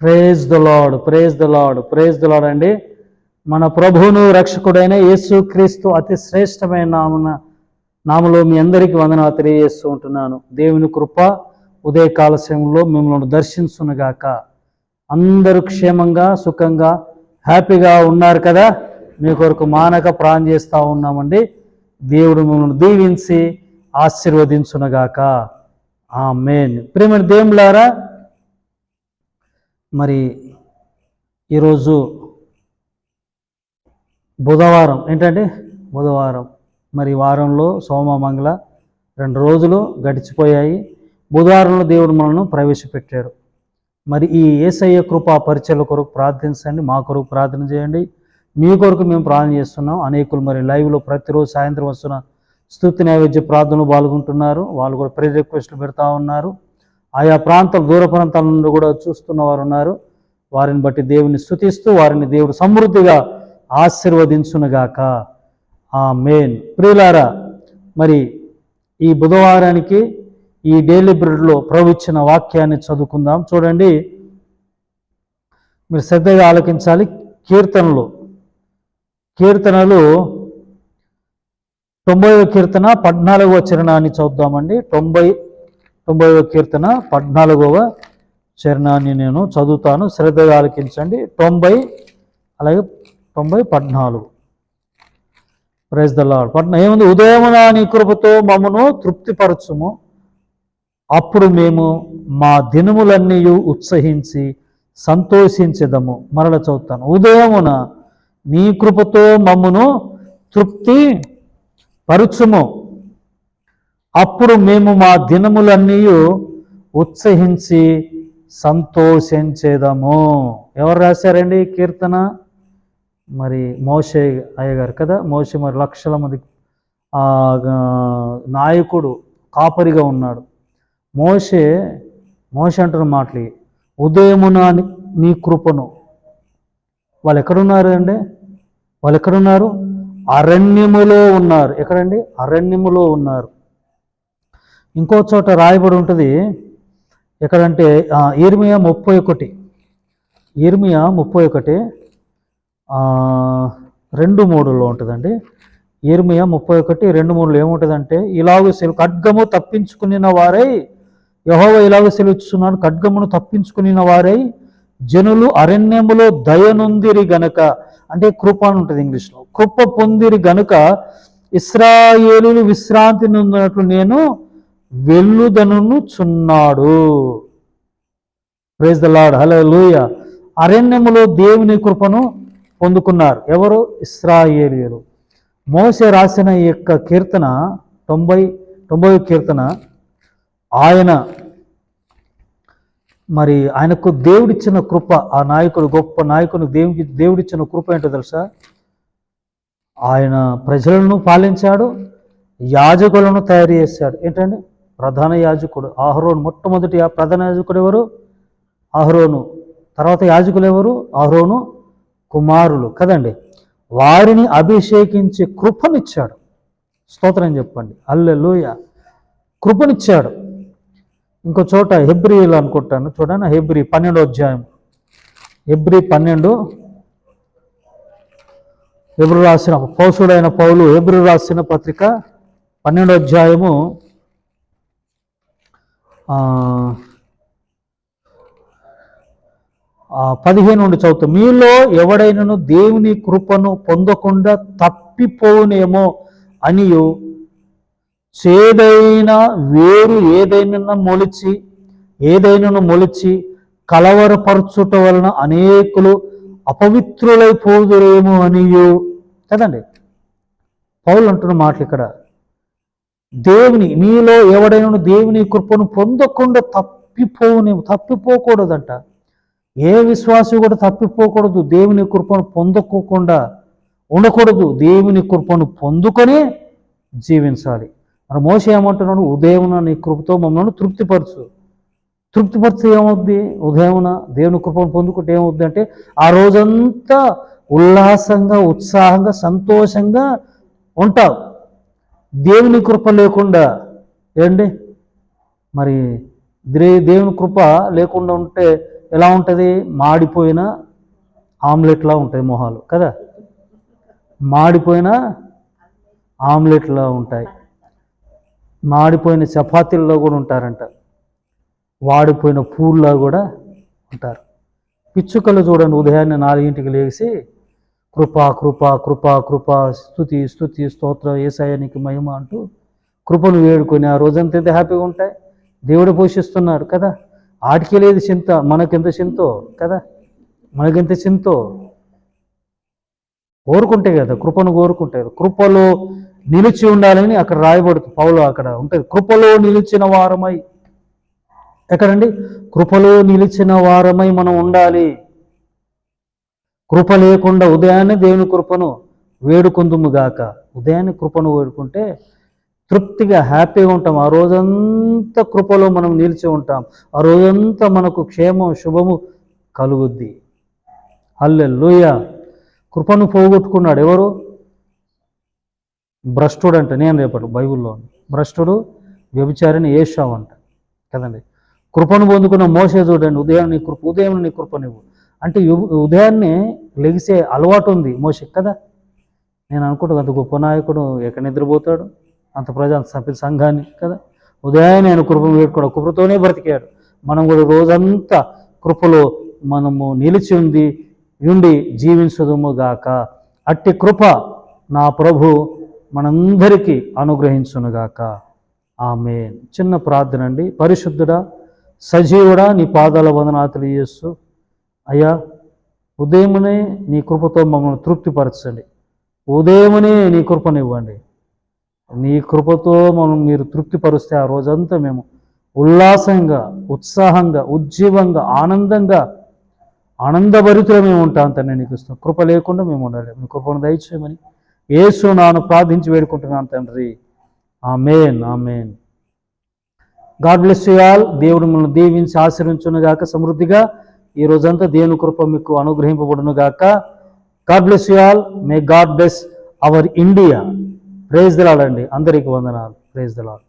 Praise the lord praise the lord praise the lord అండి. మన ప్రభువును రక్షకుడైన యేసు క్రీస్తు అతి శ్రేష్టమైన నామన నామలో మీ అందరికీ వందనాలు తెలియజేస్తూ ఉంటున్నాను. దేవుని కృప ఉదయకాల సమయంలో మిమ్మల్ని దర్శించునుగాక. అందరూ క్షేమంగా సుఖంగా హ్యాపీగా ఉన్నారు కదా? మీ కొరకు మానక ప్రాణం చేస్తూ ఉన్నామండి. దేవుడు మిమ్మల్ని దీవించి ఆశీర్వదించునుగాక. ఆ మెయిన్ ప్రేమ దేవులారా మరి ఈరోజు బుధవారం ఏంటంటే బుధవారం మరి వారంలో సోమ మంగళ రెండు రోజులు గడిచిపోయాయి. బుధవారంలో దేవుడు మనల్ని ప్రవేశపెట్టాడు. మరి ఈ ఏసయ్య కృపా పరిచయల కొరకు ప్రార్థించండి మా కొరకు ప్రార్థన చేయండి. మీ కొరకు మేము ప్రార్థన చేస్తున్నాం. అనేకులు మరి లైవ్లో ప్రతిరోజు సాయంత్రం వస్తున్న స్థుతి నైవేద్య ప్రార్థనలు పాల్గొంటున్నారు. వాళ్ళు కూడా ప్రే రిక్వెస్ట్లు పెడతా ఉన్నారు. ఆయా ప్రాంతం దూర ప్రాంతాల నుండి కూడా చూస్తున్న వారు ఉన్నారు వారిని బట్టి దేవుని స్థుతిస్తూ వారిని దేవుడు సమృద్ధిగా ఆశీర్వదించునుగాక. ఆ మెయిన్ ప్రియులారా మరి ఈ బుధవారానికి ఈ డైలీ బ్రెడ్లో ప్రవచ్చిన వాక్యాన్ని చదువుకుందాం. చూడండి. మీరు శ్రద్ధగా ఆలకించాలి. కీర్తనలు. కీర్తనలు తొంభైవ కీర్తన పద్నాలుగవ చరణాన్ని చదువుదామండి. తొంభై తొంభైవ కీర్తన పద్నాలుగవ చరణాన్ని నేను చదువుతాను. శ్రద్ధగా ఆలకించండి. తొంభై అలాగే తొంభై పద్నాలుగు. ప్రైజ్ ద పట్న ఏముంది? ఉదయమున నీ కృపతో మమ్మను తృప్తిపరచుము. అప్పుడు మేము మా దినములన్నీ ఉత్సహించి సంతోషించదము. మరల చదువుతాను. ఉదయమున నీ కృపతో మమ్మను తృప్తి పరుచుము అప్పుడు మేము మా దినములన్నీ ఉత్సహించి సంతోషించేదము. ఎవరు రాశారండి కీర్తన? మరి మోషే అయ్యగారు కదా? మోషే మరి లక్షల మంది నాయకుడు కాపరిగా ఉన్నాడు. మోషే మోషే అంటున్న మాటలు ఉదయమున నీ కృపను. వాళ్ళు ఎక్కడున్నారు అండి? వాళ్ళు ఎక్కడున్నారు అరణ్యములో ఉన్నారు. ఎక్కడండి? అరణ్యములో ఉన్నారు. ఇంకో చోట రాయబడి ఉంటుంది. ఎక్కడంటే ఇర్మియా ముప్పై ఒకటి. ఇర్మియా ముప్పై ఒకటి రెండు మూడులో ఉంటుందండి. ఇర్మియా ముప్పై ఒకటి రెండు మూడులో ఏముంటుందంటే ఇలాగ సెలు ఖడ్గము తప్పించుకునిన వారై యహోవ ఇలాగ సెలవిస్తున్నాడు ఖడ్గమును తప్పించుకునిన వారై జనులు అరణ్యములో దయనుందిరి గనక. అంటే కృప అని ఉంటుంది ఇంగ్లీష్లో. కృప పొందిరి గనుక ఇస్రాయేలు విశ్రాంతి నొందినట్లు నేను వెల్లుదనును చున్నాడు praise the lord hallelujah అరణ్యములో దేవుని కృపను పొందుకున్నారు. ఎవరు? ఇస్రాయేలీయులు. మోసే రాసిన ఈ యొక్క కీర్తన తొంభై తొంభై కీర్తన ఆయన మరి ఆయనకు దేవుడిచ్చిన కృప ఆ నాయకుడు గొప్ప నాయకుడు దేవుడికి దేవుడిచ్చిన కృప ఏంటో తెలుసా? ఆయన ప్రజలను పాలించాడు యాజకులను తయారు చేశాడు. ఏంటండి? ప్రధాన యాజకుడు. ఆహ్రోన్ మొట్టమొదటి ఆ ప్రధాన యాజకుడు ఎవరు? ఆహ్రోను. తర్వాత యాజకులు ఎవరు? ఆహ్రోను కుమారులు. కదండి? వారిని అభిషేకించే కృపనిచ్చాడు. స్తోత్రం చెప్పండి. అల్లెలుయ కృపనిచ్చాడు. ఇంకో చోట హెబ్రిలు అనుకుంటాను. చూడండి హెబ్రి పన్నెండో అధ్యాయం. హెబ్రి పన్నెండు. హెబ్రు రాసిన పౌసుడైన పౌలు హెబ్రు రాసిన పత్రిక పన్నెండో అధ్యాయము పదిహేను నుండి చదువుతాం. మీలో ఎవడైనను దేవుని కృపను పొందకుండా తప్పిపోనేమో అనియు చేదైన వేరు ఏదైనా మొలిచి ఏదైనాను మొలిచి కలవరపరచుట వలన అనేకులు అపవిత్రులైపోదురేమో అనియు. కదండి? పౌలు అంటున్న మాటలు ఇక్కడ దేవుని మీలో ఎవడైనా దేవుని కృపను పొందకుండా తప్పిపోని తప్పిపోకూడదంట. ఏ విశ్వాసి కూడా తప్పిపోకూడదు. దేవుని కృపను పొందుకోకుండా ఉండకూడదు. దేవుని కృపను పొందుకొని జీవించాలి. మరి మోస ఏమంటున్నాడు? ఉదయమున నీ కృపతో మమ్మల్ని తృప్తిపరచు. తృప్తిపరిచి ఏమవుద్ది? ఉదయమున దేవుని కృపను పొందుకుంటే ఏమవుద్ది అంటే ఆ రోజంతా ఉల్లాసంగా ఉత్సాహంగా సంతోషంగా ఉంటావు. దేవుని కృప లేకుండా ఏండి మరి దేవుని కృప లేకుండా ఉంటే ఎలా ఉంటుంది? మాడిపోయిన ఆమ్లెట్లా ఉంటాయి మొహాలు కదా? మాడిపోయిన ఆమ్లెట్లా ఉంటాయి. మాడిపోయిన చపాతీల్లో కూడా ఉంటారంట. వాడిపోయిన పూల్లా కూడా ఉంటారు. పిచ్చుకలు చూడండి ఉదయాన్నే నాలుగింటికి లేచి కృప కృప కృప కృప స్థుతి స్థుతి స్తోత్ర ఏసాయానికి మహిమ అంటూ కృపను వేడుకొని ఆ రోజంతా ఎంత హ్యాపీగా ఉంటాయి? దేవుడు పోషిస్తున్నాడు కదా. ఆటికి లేదు చింత మనకెంత చింతో కదా. మనకెంత చింతో? కోరుకుంటే కదా కృపను కోరుకుంటారు కృపలో నిలిచి ఉండాలని అక్కడ రాయబడుతుంది పౌలు అక్కడ ఉంటుంది. కృపలో నిలిచిన వారమై ఎక్కడండి? కృపలో నిలిచిన వారమై మనం ఉండాలి. కృప లేకుండా ఉదయాన్నే దేవుని కృపను వేడుకుందుముగాక ఉదయాన్నే కృపను వేడుకుంటే తృప్తిగా హ్యాపీగా ఉంటాం. ఆ రోజంతా కృపలో మనం నిలిచి ఉంటాం. ఆ రోజంతా మనకు క్షేమం శుభము కలుగుద్ది. హల్లెలూయ! కృపను పోగొట్టుకున్నాడు ఎవరు? భ్రష్టుడు అంట. నేను రేపటి బైబిల్లో భ్రష్టుడు వ్యభిచారిని ఏషావు అంట. కదండి? కృపను పొందుకున్న మోసే చూడండి. ఉదయం నీ కృప ఉదయం నీ కృపనివ్వు. అంటే యు- ఉదయాన్నే లెగిసే అలవాటు ఉంది మోషక్ కదా? నేను అనుకుంటా అంత గొప్ప నాయకుడు ఎక్కడ నిద్రపోతాడు? అంత ప్రజా అంత సభ్యుల సంఘాన్ని కదా? ఉదయాన్నే ఆయన కృపను వేడుకోవడం కృపతోనే బ్రతికాడు. మనం కూడా రోజంతా కృపలో మనము నిలిచి ఉంది ఉండి జీవించదుము గాక. అట్టి కృప నా ప్రభు మనందరికీ అనుగ్రహించునుగాక ఆమె చిన్న ప్రార్థన అండి. పరిశుద్ధుడా సజీవుడా నీ పాదాల వందనాతులు చేస్తూ అయ్యా ఉదయమునే నీ కృపతో మమ్మల్ని తృప్తిపరచండి. ఉదయమునే నీ కృపనివ్వండి. నీ కృపతో మనం మీరు తృప్తిపరుస్తే ఆ రోజంతా మేము ఉల్లాసంగా ఉత్సాహంగా ఉజ్జీవంగా ఆనందంగా ఆనందభరితులు మేము ఉంటాం తండ్రి నీకు ఇస్తాం కృప లేకుండా మేము ఉండాలి. మీ కృపను దయచేయమని యేసు నాను ప్రార్థించి వేడుకుంటున్నాను తండ్రి. Amen amen. God bless you all. దేవుడు మిమ్మల్ని దీవించి ఆశ్రయించునుగాక సమృద్ధిగా ఈ రోజంతా దేవుని కృప మీకు అనుగ్రహింపబడును గాక. God bless you all may god bless our India praise దలాడండి అందరికీ వందనాలు. ప్రేజ్ దలాడు